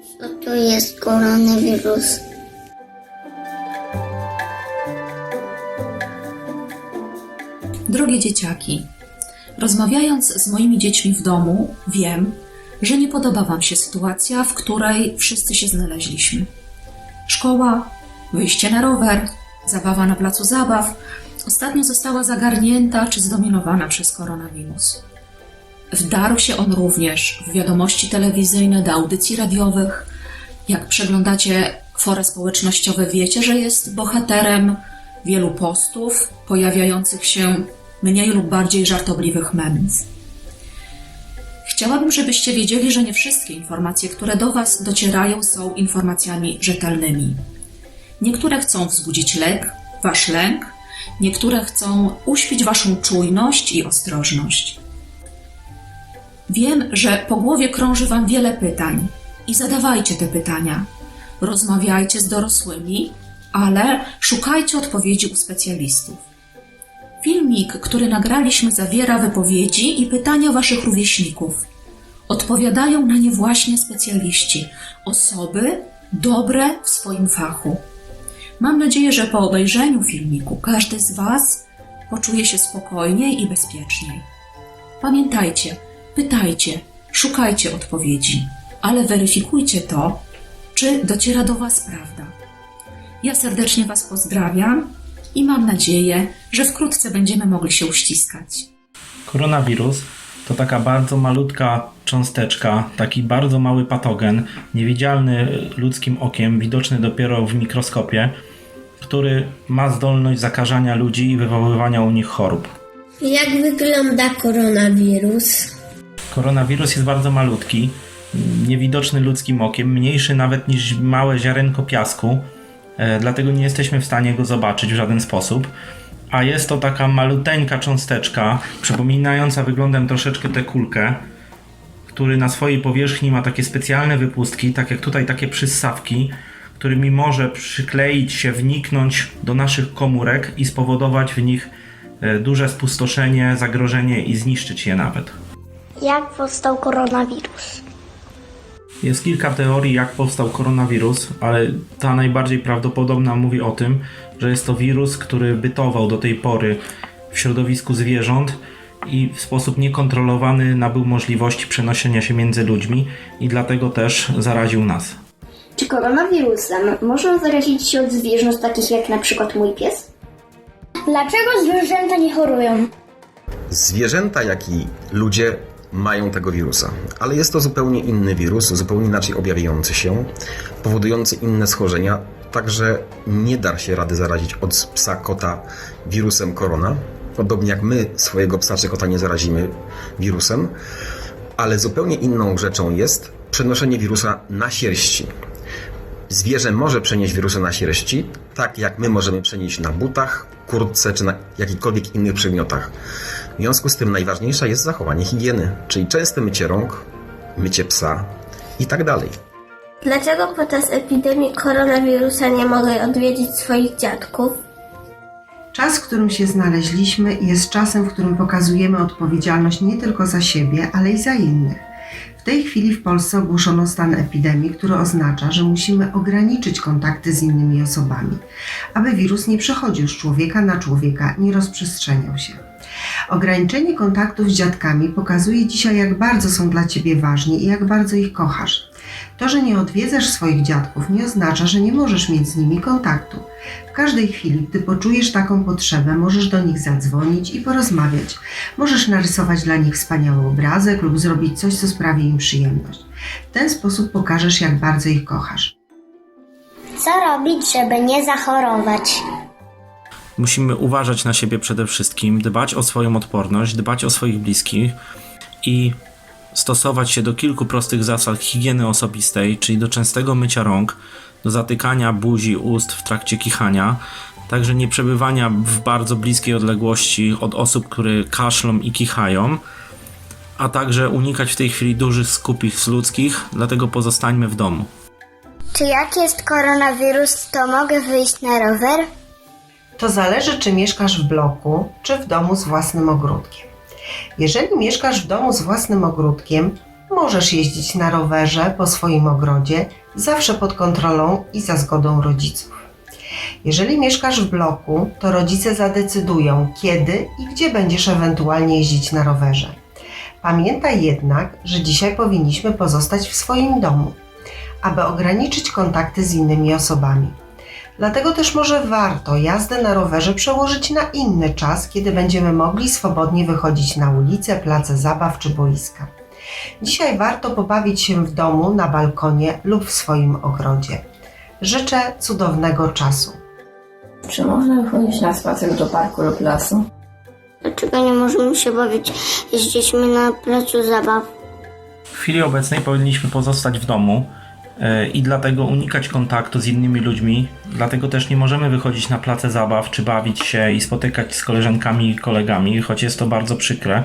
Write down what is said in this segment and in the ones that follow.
Co to jest koronawirus? Drogie dzieciaki, rozmawiając z moimi dziećmi w domu, wiem, że nie podoba Wam się sytuacja, w której wszyscy się znaleźliśmy. Szkoła, wyjście na rower, zabawa na placu zabaw ostatnio została zagarnięta czy zdominowana przez koronawirus. Wdarł się on również w wiadomości telewizyjne do audycji radiowych. Jak przeglądacie fora społecznościowe, wiecie, że jest bohaterem wielu postów pojawiających się mniej lub bardziej żartobliwych memów. Chciałabym, żebyście wiedzieli, że nie wszystkie informacje, które do Was docierają, są informacjami rzetelnymi. Niektóre chcą wzbudzić lek, Wasz lęk, niektóre chcą uśpić Waszą czujność i ostrożność. Wiem, że po głowie krąży Wam wiele pytań i zadawajcie te pytania. Rozmawiajcie z dorosłymi, ale szukajcie odpowiedzi u specjalistów. Filmik, który nagraliśmy, zawiera wypowiedzi i pytania Waszych rówieśników. Odpowiadają na nie właśnie specjaliści, osoby dobre w swoim fachu. Mam nadzieję, że po obejrzeniu filmiku każdy z Was poczuje się spokojniej i bezpieczniej. Pamiętajcie, pytajcie, szukajcie odpowiedzi, ale weryfikujcie to, czy dociera do Was prawda. Ja serdecznie Was pozdrawiam i mam nadzieję, że wkrótce będziemy mogli się uściskać. Koronawirus to taka bardzo malutka cząsteczka, taki bardzo mały patogen, niewidzialny ludzkim okiem, widoczny dopiero w mikroskopie, który ma zdolność zakażania ludzi i wywoływania u nich chorób. Jak wygląda koronawirus? Koronawirus jest bardzo malutki, niewidoczny ludzkim okiem, mniejszy nawet niż małe ziarenko piasku, e, dlatego nie jesteśmy w stanie go zobaczyć w żaden sposób. A jest to taka maluteńka cząsteczka, przypominająca wyglądem troszeczkę tę kulkę, który na swojej powierzchni ma takie specjalne wypustki, tak jak tutaj takie przyssawki, którymi może przykleić się, wniknąć do naszych komórek i spowodować w nich e, duże spustoszenie, zagrożenie i zniszczyć je nawet. Jak powstał koronawirus? Jest kilka teorii, jak powstał koronawirus, ale ta najbardziej prawdopodobna mówi o tym, że jest to wirus, który bytował do tej pory w środowisku zwierząt i w sposób niekontrolowany nabył możliwości przenoszenia się między ludźmi i dlatego też zaraził nas. Czy koronawirusem można zarazić się od zwierząt takich jak na przykład mój pies? Dlaczego zwierzęta nie chorują? Zwierzęta, jak i ludzie mają tego wirusa, ale jest to zupełnie inny wirus, zupełnie inaczej objawiający się, powodujący inne schorzenia, także nie da się rady zarazić od psa, kota wirusem korona, podobnie jak my swojego psa czy kota nie zarazimy wirusem, ale zupełnie inną rzeczą jest przenoszenie wirusa na sierści. Zwierzę może przenieść wirusa na sierści, tak jak my możemy przenieść na butach, kurtce czy na jakichkolwiek innych przedmiotach. W związku z tym najważniejsza jest zachowanie higieny, czyli częste mycie rąk, mycie psa i tak dalej. Dlaczego podczas epidemii koronawirusa nie mogę odwiedzić swoich dziadków? Czas, w którym się znaleźliśmy, jest czasem, w którym pokazujemy odpowiedzialność nie tylko za siebie, ale i za innych. W tej chwili w Polsce ogłoszono stan epidemii, który oznacza, że musimy ograniczyć kontakty z innymi osobami, aby wirus nie przechodził z człowieka na człowieka, nie rozprzestrzeniał się. Ograniczenie kontaktów z dziadkami pokazuje dzisiaj, jak bardzo są dla ciebie ważni i jak bardzo ich kochasz. To, że nie odwiedzasz swoich dziadków, nie oznacza, że nie możesz mieć z nimi kontaktu. W każdej chwili, gdy poczujesz taką potrzebę, możesz do nich zadzwonić i porozmawiać. Możesz narysować dla nich wspaniały obrazek lub zrobić coś, co sprawi im przyjemność. W ten sposób pokażesz, jak bardzo ich kochasz. Co robić, żeby nie zachorować? Musimy uważać na siebie przede wszystkim, dbać o swoją odporność, dbać o swoich bliskich i stosować się do kilku prostych zasad higieny osobistej, czyli do częstego mycia rąk, do zatykania buzi, ust w trakcie kichania, także nie przebywania w bardzo bliskiej odległości od osób, które kaszlą i kichają, a także unikać w tej chwili dużych skupisk ludzkich, dlatego pozostańmy w domu. Czy jak jest koronawirus, to mogę wyjść na rower? To zależy, czy mieszkasz w bloku, czy w domu z własnym ogródkiem. Jeżeli mieszkasz w domu z własnym ogródkiem, możesz jeździć na rowerze po swoim ogrodzie, zawsze pod kontrolą i za zgodą rodziców. Jeżeli mieszkasz w bloku, to rodzice zadecydują, kiedy i gdzie będziesz ewentualnie jeździć na rowerze. Pamiętaj jednak, że dzisiaj powinniśmy pozostać w swoim domu, aby ograniczyć kontakty z innymi osobami. Dlatego też może warto jazdę na rowerze przełożyć na inny czas, kiedy będziemy mogli swobodnie wychodzić na ulice, place zabaw czy boiska. Dzisiaj warto pobawić się w domu, na balkonie lub w swoim ogrodzie. Życzę cudownego czasu. Czy można wychodzić na spacer do parku lub lasu? Dlaczego nie możemy się bawić z dziećmi na placu zabaw? W chwili obecnej powinniśmy pozostać w domu i dlatego unikać kontaktu z innymi ludźmi. Dlatego też nie możemy wychodzić na place zabaw, czy bawić się i spotykać z koleżankami i kolegami, choć jest to bardzo przykre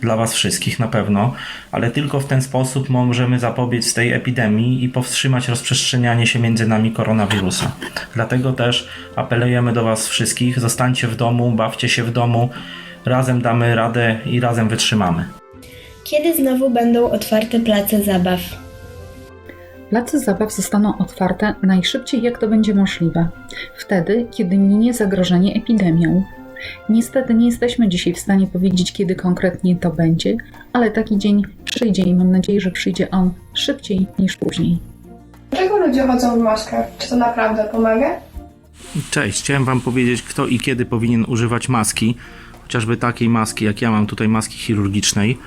dla Was wszystkich na pewno, ale tylko w ten sposób możemy zapobiec tej epidemii i powstrzymać rozprzestrzenianie się między nami koronawirusa. Dlatego też apelujemy do Was wszystkich: zostańcie w domu, bawcie się w domu, razem damy radę i razem wytrzymamy. Kiedy znowu będą otwarte place zabaw? Place zabaw zostaną otwarte najszybciej jak to będzie możliwe, wtedy, kiedy minie zagrożenie epidemią. Niestety nie jesteśmy dzisiaj w stanie powiedzieć, kiedy konkretnie to będzie, ale taki dzień przyjdzie i mam nadzieję, że przyjdzie on szybciej niż później. Dlaczego ludzie chodzą w maskach? Czy to naprawdę pomaga? Cześć, chciałem Wam powiedzieć, kto i kiedy powinien używać maski, chociażby takiej maski, jak ja mam tutaj, maski chirurgicznej.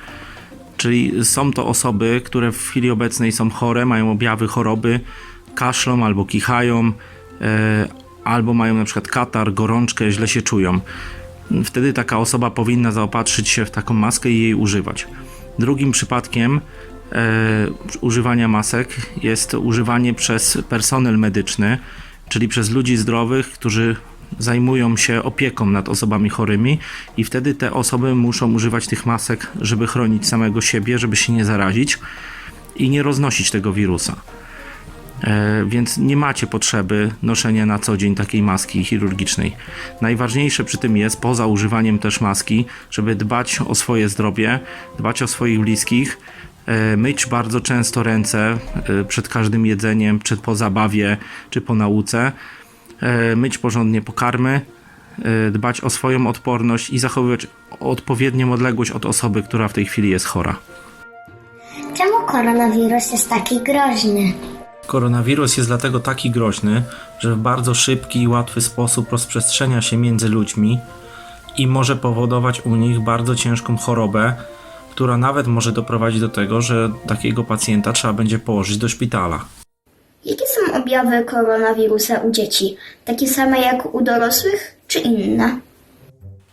Czyli są to osoby, które w chwili obecnej są chore, mają objawy choroby, kaszlą albo kichają, e, albo mają na przykład katar, gorączkę, źle się czują. Wtedy taka osoba powinna zaopatrzyć się w taką maskę i jej używać. Drugim przypadkiem e, używania masek jest używanie przez personel medyczny, czyli przez ludzi zdrowych, którzy zajmują się opieką nad osobami chorymi i wtedy te osoby muszą używać tych masek, żeby chronić samego siebie, żeby się nie zarazić i nie roznosić tego wirusa. E, więc nie macie potrzeby noszenia na co dzień takiej maski chirurgicznej. Najważniejsze przy tym jest, poza używaniem też maski, żeby dbać o swoje zdrowie, dbać o swoich bliskich, e, myć bardzo często ręce e, przed każdym jedzeniem, przed po zabawie czy po nauce, myć porządnie pokarmy, e, dbać o swoją odporność i zachowywać odpowiednią odległość od osoby, która w tej chwili jest chora. Czemu koronawirus jest taki groźny? Koronawirus jest dlatego taki groźny, że w bardzo szybki i łatwy sposób rozprzestrzenia się między ludźmi i może powodować u nich bardzo ciężką chorobę, która nawet może doprowadzić do tego, że takiego pacjenta trzeba będzie położyć do szpitala. Są objawy koronawirusa u dzieci? Takie same jak u dorosłych, czy inne?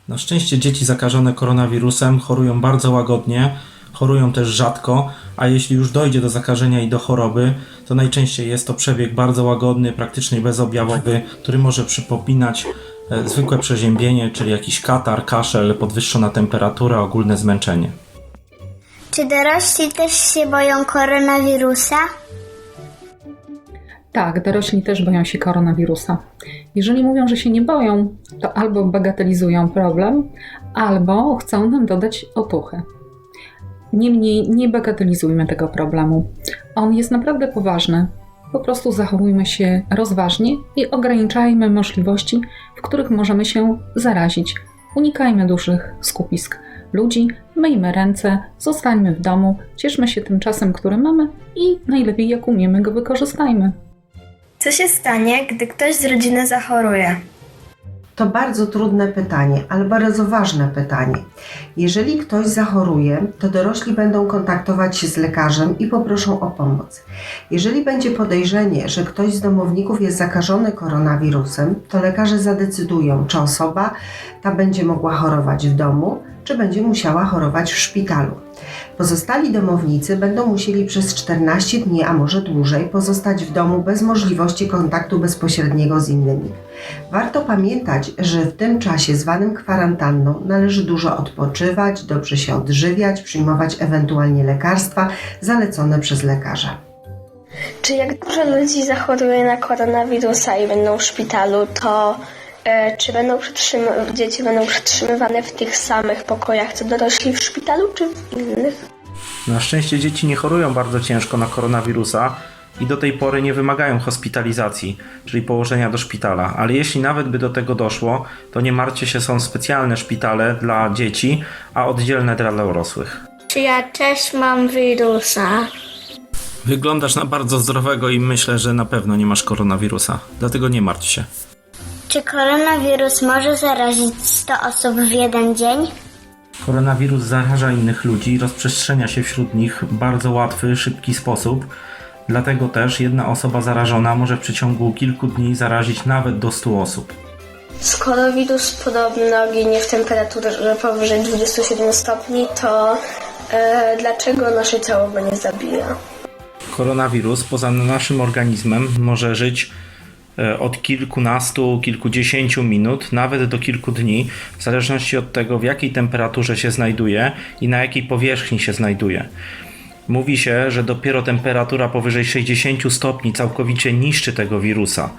Na szczęście dzieci zakażone koronawirusem chorują bardzo łagodnie, chorują też rzadko, a jeśli już dojdzie do zakażenia i do choroby, to najczęściej jest to przebieg bardzo łagodny, praktycznie bezobjawowy, który może przypominać e, zwykłe przeziębienie, czyli jakiś katar, kaszel, podwyższona temperatura, ogólne zmęczenie. Czy dorośli też się boją koronawirusa? Tak, dorośli też boją się koronawirusa. Jeżeli mówią, że się nie boją, to albo bagatelizują problem, albo chcą nam dodać otuchy. Niemniej nie bagatelizujmy tego problemu. On jest naprawdę poważny. Po prostu zachowujmy się rozważnie i ograniczajmy możliwości, w których możemy się zarazić. Unikajmy dużych skupisk ludzi, myjmy ręce, zostańmy w domu, cieszmy się tym czasem, który mamy i najlepiej jak umiemy go wykorzystajmy. Co się stanie, gdy ktoś z rodziny zachoruje? To bardzo trudne pytanie, ale bardzo ważne pytanie. Jeżeli ktoś zachoruje, to dorośli będą kontaktować się z lekarzem i poproszą o pomoc. Jeżeli będzie podejrzenie, że ktoś z domowników jest zakażony koronawirusem, to lekarze zadecydują, czy osoba ta będzie mogła chorować w domu, czy będzie musiała chorować w szpitalu. Pozostali domownicy będą musieli przez 14 dni, a może dłużej, pozostać w domu bez możliwości kontaktu bezpośredniego z innymi. Warto pamiętać, że w tym czasie zwanym kwarantanną należy dużo odpoczywać, dobrze się odżywiać, przyjmować ewentualnie lekarstwa zalecone przez lekarza. Czy jak dużo ludzi zachoruje na koronawirusa i będą w szpitalu, to czy będą dzieci będą przetrzymywane w tych samych pokojach co dorośli w szpitalu, czy w innych? Na szczęście dzieci nie chorują bardzo ciężko na koronawirusa i do tej pory nie wymagają hospitalizacji, czyli położenia do szpitala. Ale jeśli nawet by do tego doszło, to nie martwcie się, są specjalne szpitale dla dzieci, a oddzielne dla dorosłych. Czy ja też mam wirusa? Wyglądasz na bardzo zdrowego i myślę, że na pewno nie masz koronawirusa. Dlatego nie martw się. Czy koronawirus może zarazić 100 osób w jeden dzień? Koronawirus zaraża innych ludzi, rozprzestrzenia się wśród nich w bardzo łatwy, szybki sposób. Dlatego też jedna osoba zarażona może w przeciągu kilku dni zarazić nawet do 100 osób. Skoro wirus podobno ginie w temperaturze powyżej 27 stopni, to e, dlaczego nasze ciało go nie zabija? Koronawirus poza naszym organizmem może żyć od kilkunastu, kilkudziesięciu minut, nawet do kilku dni, w zależności od tego, w jakiej temperaturze się znajduje i na jakiej powierzchni się znajduje. Mówi się, że dopiero temperatura powyżej 60 stopni całkowicie niszczy tego wirusa,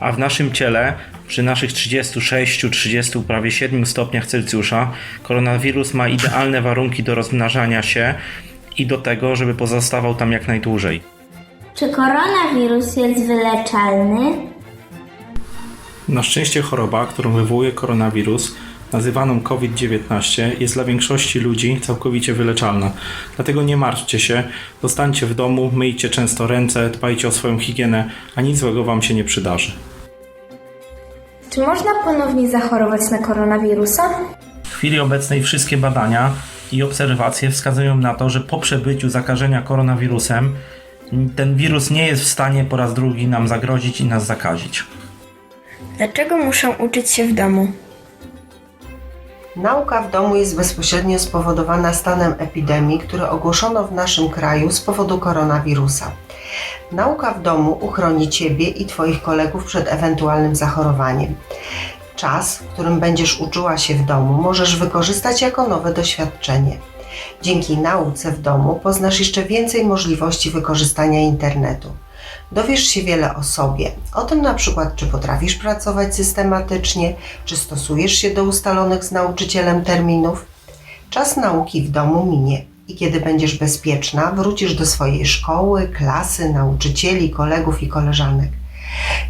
a w naszym ciele, przy naszych 36, 30, prawie 7 stopniach Celsjusza, koronawirus ma idealne warunki do rozmnażania się i do tego, żeby pozostawał tam jak najdłużej. Czy koronawirus jest wyleczalny? Na szczęście choroba, którą wywołuje koronawirus, nazywaną COVID-19, jest dla większości ludzi całkowicie wyleczalna. Dlatego nie martwcie się, zostańcie w domu, myjcie często ręce, dbajcie o swoją higienę, a nic złego Wam się nie przydarzy. Czy można ponownie zachorować na koronawirusa? W chwili obecnej wszystkie badania i obserwacje wskazują na to, że po przebyciu zakażenia koronawirusem ten wirus nie jest w stanie po raz drugi nam zagrozić i nas zakazić. Dlaczego muszę uczyć się w domu? Nauka w domu jest bezpośrednio spowodowana stanem epidemii, który ogłoszono w naszym kraju z powodu koronawirusa. Nauka w domu uchroni Ciebie i Twoich kolegów przed ewentualnym zachorowaniem. Czas, w którym będziesz uczyła się w domu, możesz wykorzystać jako nowe doświadczenie. Dzięki nauce w domu poznasz jeszcze więcej możliwości wykorzystania internetu. Dowiesz się wiele o sobie, o tym na przykład, czy potrafisz pracować systematycznie, czy stosujesz się do ustalonych z nauczycielem terminów. Czas nauki w domu minie i kiedy będziesz bezpieczna, wrócisz do swojej szkoły, klasy, nauczycieli, kolegów i koleżanek.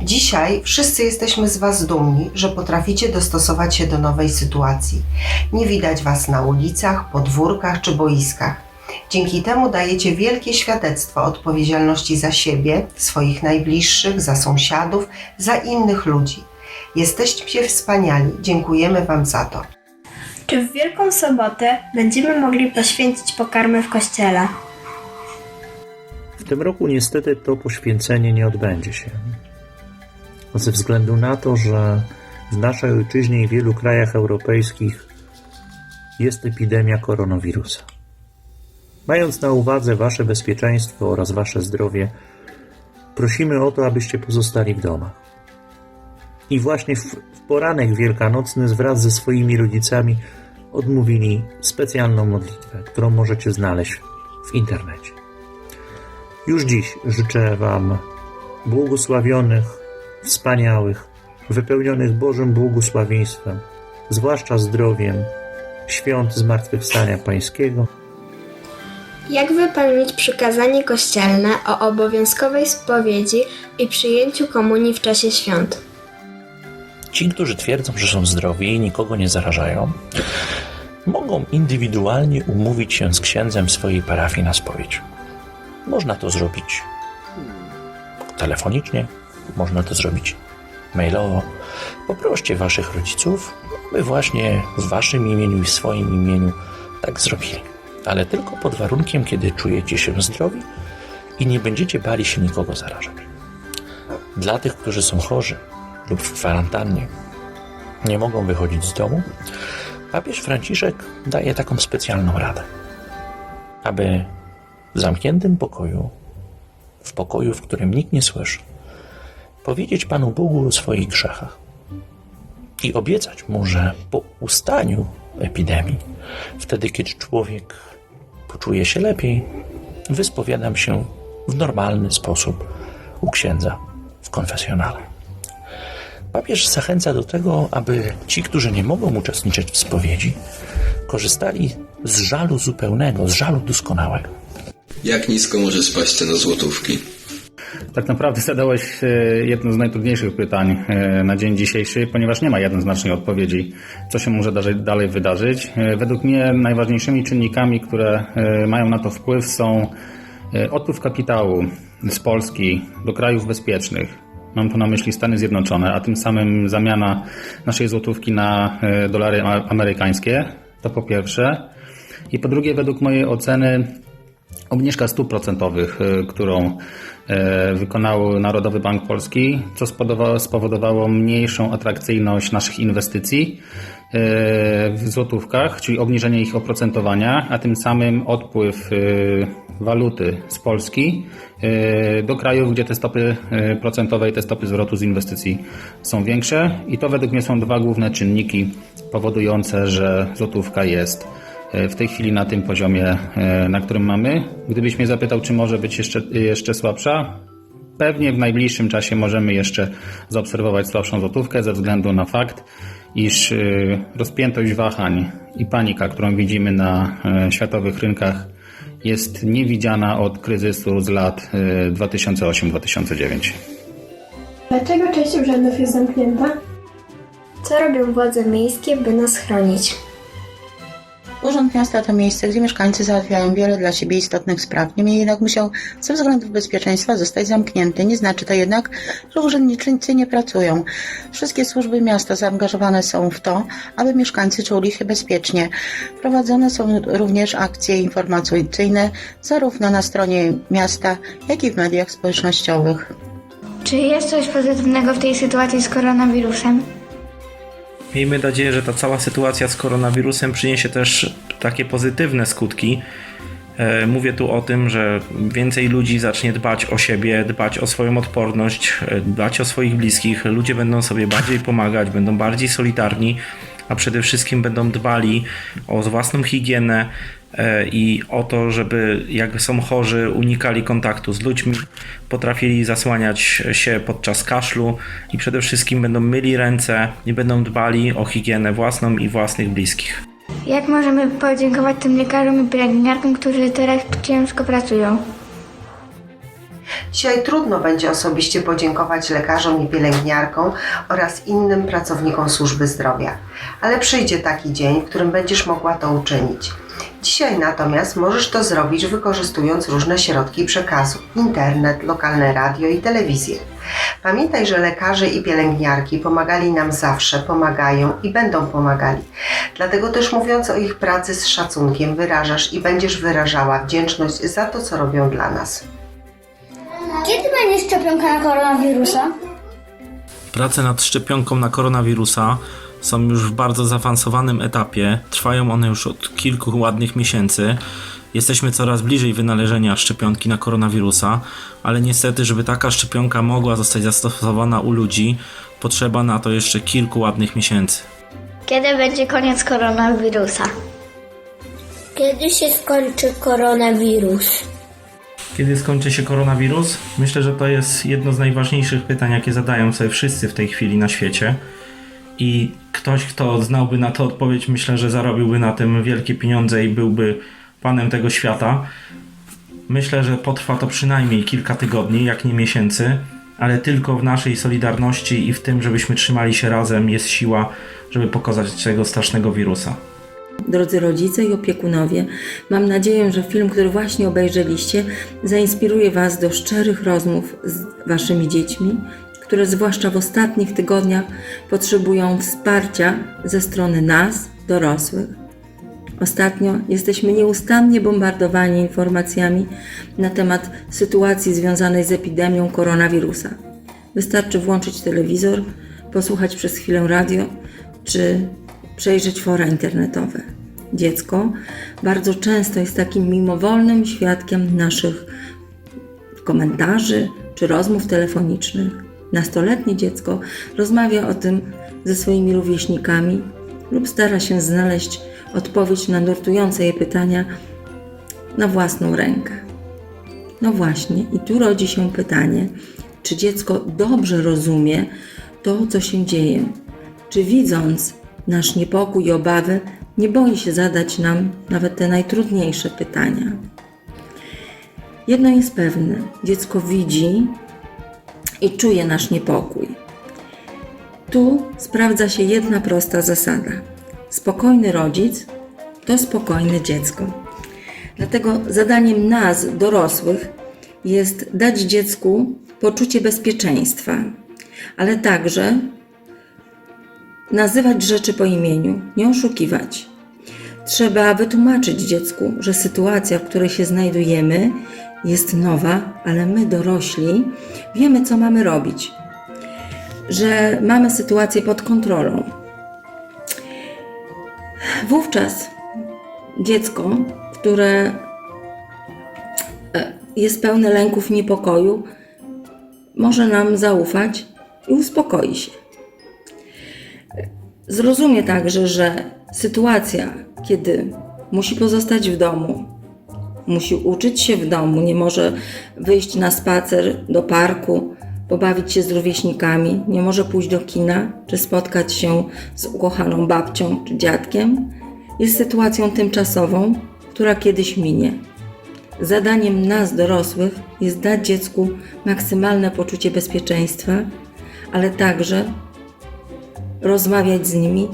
Dzisiaj wszyscy jesteśmy z Was dumni, że potraficie dostosować się do nowej sytuacji. Nie widać Was na ulicach, podwórkach czy boiskach. Dzięki temu dajecie wielkie świadectwo odpowiedzialności za siebie, swoich najbliższych, za sąsiadów, za innych ludzi. Jesteście wspaniali, dziękujemy Wam za to. Czy w Wielką Sobotę będziemy mogli poświęcić pokarmy w kościele? W tym roku niestety to poświęcenie nie odbędzie się. Ze względu na to, że w naszej ojczyźnie i wielu krajach europejskich jest epidemia koronawirusa. Mając na uwadze Wasze bezpieczeństwo oraz Wasze zdrowie, prosimy o to, abyście pozostali w domach. I właśnie w, w poranek wielkanocny wraz ze swoimi rodzicami odmówili specjalną modlitwę, którą możecie znaleźć w internecie. Już dziś życzę Wam błogosławionych, wspaniałych, wypełnionych Bożym błogosławieństwem, zwłaszcza zdrowiem, świąt Zmartwychwstania Pańskiego. Jak wypełnić przykazanie kościelne o obowiązkowej spowiedzi i przyjęciu komunii w czasie świąt? Ci, którzy twierdzą, że są zdrowi i nikogo nie zarażają, mogą indywidualnie umówić się z księdzem swojej parafii na spowiedź. Można to zrobić telefonicznie, można to zrobić mailowo. Poproście waszych rodziców, by właśnie w waszym imieniu i w swoim imieniu tak zrobili. Ale tylko pod warunkiem, kiedy czujecie się zdrowi i nie będziecie bali się nikogo zarażać. Dla tych, którzy są chorzy lub w kwarantannie, nie mogą wychodzić z domu, papież Franciszek daje taką specjalną radę, aby w zamkniętym pokoju, w pokoju, w którym nikt nie słyszy, powiedzieć Panu Bogu o swoich grzechach i obiecać Mu, że po ustaniu epidemii, wtedy kiedy człowiek poczuje się lepiej, wyspowiadam się w normalny sposób u księdza w konfesjonale. Papież zachęca do tego, aby ci, którzy nie mogą uczestniczyć w spowiedzi, korzystali z żalu zupełnego, z żalu doskonałego. Jak nisko może spaść cena złotówki? Tak naprawdę zadałeś e, jedno z najtrudniejszych pytań e, na dzień dzisiejszy, ponieważ nie ma jednoznacznej odpowiedzi, co się może dalej wydarzyć. E, Według mnie najważniejszymi czynnikami, które mają na to wpływ są odpływ kapitału z Polski do krajów bezpiecznych. Mam tu na myśli Stany Zjednoczone, a tym samym zamiana naszej złotówki na dolary amerykańskie. To po pierwsze. I po drugie, według mojej oceny, obniżka stóp procentowych, którą e, wykonał Narodowy Bank Polski, co spowodowało, mniejszą atrakcyjność naszych inwestycji e, w złotówkach, czyli obniżenie ich oprocentowania, a tym samym odpływ e, waluty z Polski do krajów, gdzie te stopy procentowe i te stopy zwrotu z inwestycji są większe. I to według mnie są dwa główne czynniki powodujące, że złotówka jest w tej chwili na tym poziomie, e, na którym mamy. Gdybyś mnie zapytał, czy może być jeszcze, jeszcze słabsza, pewnie w najbliższym czasie możemy jeszcze zaobserwować słabszą złotówkę ze względu na fakt, iż e, rozpiętość wahań i panika, którą widzimy na e, światowych rynkach, jest niewidziana od kryzysu z lat e, 2008-2009. Dlaczego część urzędów jest zamknięta? Co robią władze miejskie, by nas chronić? Urząd Miasta to miejsce, gdzie mieszkańcy załatwiają wiele dla siebie istotnych spraw. Niemniej jednak musiał ze względów bezpieczeństwa zostać zamknięty. Nie znaczy to jednak, że urzędnicy nie pracują. Wszystkie służby miasta zaangażowane są w to, aby mieszkańcy czuli się bezpiecznie. Prowadzone są również akcje informacyjne zarówno na stronie miasta, jak i w mediach społecznościowych. Czy jest coś pozytywnego w tej sytuacji z koronawirusem? Miejmy nadzieję, że ta cała sytuacja z koronawirusem przyniesie też takie pozytywne skutki. E, Mówię tu o tym, że więcej ludzi zacznie dbać o siebie, dbać o swoją odporność, e, dbać o swoich bliskich. Ludzie będą sobie bardziej pomagać, będą bardziej solidarni, a przede wszystkim będą dbali o własną higienę i o to, żeby jak są chorzy, unikali kontaktu z ludźmi, potrafili zasłaniać się podczas kaszlu i przede wszystkim będą myli ręce i będą dbali o higienę własną i własnych bliskich. Jak możemy podziękować tym lekarzom i pielęgniarkom, którzy teraz ciężko pracują? Dzisiaj trudno będzie osobiście podziękować lekarzom i pielęgniarkom oraz innym pracownikom służby zdrowia, ale przyjdzie taki dzień, w którym będziesz mogła to uczynić. Dzisiaj natomiast możesz to zrobić wykorzystując różne środki przekazu internet, lokalne radio i telewizję. Pamiętaj, że lekarze i pielęgniarki pomagali nam zawsze, pomagają i będą pomagali. Dlatego też mówiąc o ich pracy z szacunkiem, wyrażasz i będziesz wyrażała wdzięczność za to, co robią dla nas. Kiedy będzie szczepionka na koronawirusa? Prace nad szczepionką na koronawirusa są już w bardzo zaawansowanym etapie. Trwają one już od kilku ładnych miesięcy. Jesteśmy coraz bliżej wynalezienia szczepionki na koronawirusa, ale niestety, żeby taka szczepionka mogła zostać zastosowana u ludzi, potrzeba na to jeszcze kilku ładnych miesięcy. Kiedy będzie koniec koronawirusa? Kiedy się skończy koronawirus? Kiedy skończy się koronawirus? Myślę, że to jest jedno z najważniejszych pytań, jakie zadają sobie wszyscy w tej chwili na świecie. I ktoś, kto znałby na to odpowiedź, myślę, że zarobiłby na tym wielkie pieniądze i byłby panem tego świata. Myślę, że potrwa to przynajmniej kilka tygodni, jak nie miesięcy, ale tylko w naszej solidarności i w tym, żebyśmy trzymali się razem, jest siła, żeby pokonać tego strasznego wirusa. Drodzy rodzice i opiekunowie, mam nadzieję, że film, który właśnie obejrzeliście, zainspiruje Was do szczerych rozmów z Waszymi dziećmi, które zwłaszcza w ostatnich tygodniach potrzebują wsparcia ze strony nas, dorosłych. Ostatnio jesteśmy nieustannie bombardowani informacjami na temat sytuacji związanej z epidemią koronawirusa. Wystarczy włączyć telewizor, posłuchać przez chwilę radio czy przejrzeć fora internetowe. Dziecko bardzo często jest takim mimowolnym świadkiem naszych komentarzy czy rozmów telefonicznych. Nastoletnie dziecko rozmawia o tym ze swoimi rówieśnikami lub stara się znaleźć odpowiedź na nurtujące je pytania na własną rękę. No właśnie, i tu rodzi się pytanie, czy dziecko dobrze rozumie to, co się dzieje? Czy widząc nasz niepokój i obawy, nie boi się zadać nam nawet te najtrudniejsze pytania. Jedno jest pewne: dziecko widzi i czuje nasz niepokój. Tu sprawdza się jedna prosta zasada: spokojny rodzic to spokojne dziecko. Dlatego zadaniem nas, dorosłych, jest dać dziecku poczucie bezpieczeństwa, ale także nazywać rzeczy po imieniu, nie oszukiwać. Trzeba wytłumaczyć dziecku, że sytuacja, w której się znajdujemy, jest nowa, ale my, dorośli, wiemy, co mamy robić, że mamy sytuację pod kontrolą. Wówczas dziecko, które e, jest pełne lęków, niepokoju, może nam zaufać i uspokoi się. Zrozumie także, że sytuacja, kiedy musi pozostać w domu, musi uczyć się w domu, nie może wyjść na spacer do parku, pobawić się z rówieśnikami, nie może pójść do kina czy spotkać się z ukochaną babcią czy dziadkiem, jest sytuacją tymczasową, która kiedyś minie. Zadaniem nas, dorosłych, jest dać dziecku maksymalne poczucie bezpieczeństwa, ale także rozmawiać z nimi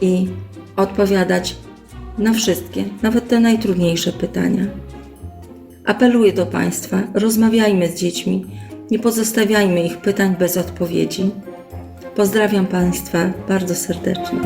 i odpowiadać na wszystkie, nawet te najtrudniejsze pytania. Apeluję do Państwa, rozmawiajmy z dziećmi, nie pozostawiajmy ich pytań bez odpowiedzi. Pozdrawiam Państwa bardzo serdecznie.